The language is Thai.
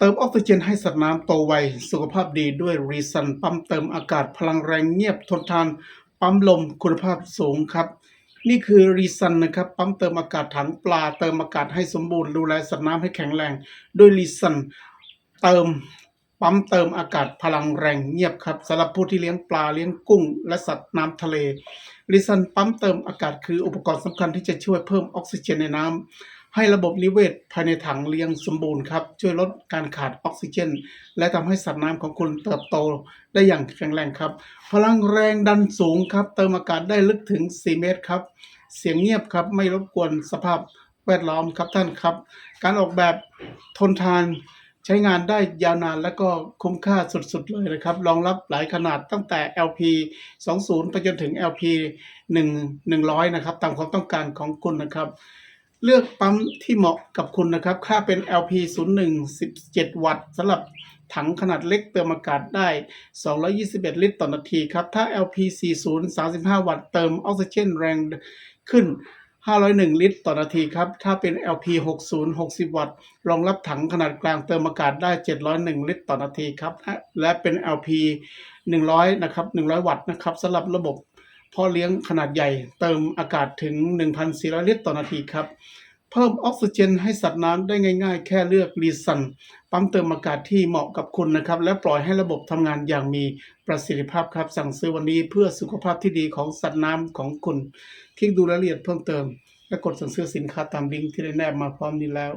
เติมออกซิเจนให้สัตว์น้ำโตไว สุขภาพดีด้วยรีซันปั๊มเติมอากาศพลังแรงเงียบทนทาน ปั๊มลมคุณภาพสูงครับ นี่คือรีซันนะครับปั๊มเติมอากาศถังปลา เติมอากาศให้สมบูรณ์ดูแลสัตว์น้ำให้แข็งแรงด้วยรีซันเติมปั๊มเติมอากาศพลังแรงเงียบครับสำหรับผู้ที่เลี้ยงปลาเลี้ยงกุ้ง และสัตว์น้ำทะเลรีซันปั๊มเติมอากาศคืออุปกรณ์สำคัญที่จะช่วยเพิ่มออกซิเจนในน้ำ ให้ระบบนิเวศภายในถังเลี้ยงสมบูรณ์ครับ ช่วยลดการขาดออกซิเจน และทำให้สัตว์น้ำของคุณเติบโตได้อย่างแข็งแรงครับ พลังแรงดันสูงครับ เติมอากาศได้ลึกถึง 4 เมตรครับ เสียงเงียบครับ ไม่รบกวนสภาพแวดล้อมครับท่านครับ การออกแบบทนทานใช้งานได้ยาวนานและก็คุ้มค่าสุดๆเลยนะครับ รองรับหลายขนาดตั้งแต่ LP 20 ไปจนถึง LP 1 100 นะครับ ตามความต้องการของคุณนะครับ เลือกปั๊มที่เหมาะกับคุณนะครับ ค่าเป็น LP 01 17 วัตต์สำหรับถังขนาดเล็กเติมอากาศได้ 221 ลิตรต่อนาทีครับ ถ้า LP 40 35 วัตต์เติมออกซิเจนแรงขึ้น 501 ลิตรต่อนาทีครับ ถ้าเป็น LP 60 60 วัตต์ รองรับถังขนาดกลางเติมอากาศได้ 701 ลิตรต่อนาทีครับ และเป็น LP 100 นะครับ 100 วัตต์นะครับสำหรับระบบ พ่อเลี้ยงขนาดใหญ่ เติมอากาศถึง 1,400 ลิตรต่อนาทีครับ เพิ่มออกซิเจนให้สัตว์น้ำได้ง่าย ๆ แค่เลือกรีซันปั๊มเติมอากาศที่เหมาะกับคุณนะครับ และปล่อยให้ระบบทำงานอย่างมีประสิทธิภาพครับ สั่งซื้อวันนี้เพื่อสุขภาพที่ดีของสัตว์น้ำของคุณ คลิกดูรายละเอียดเพิ่มเติม และกดสั่งซื้อสินค้าตามลิงก์ที่ได้แนบมาพร้อมนี้แล้ว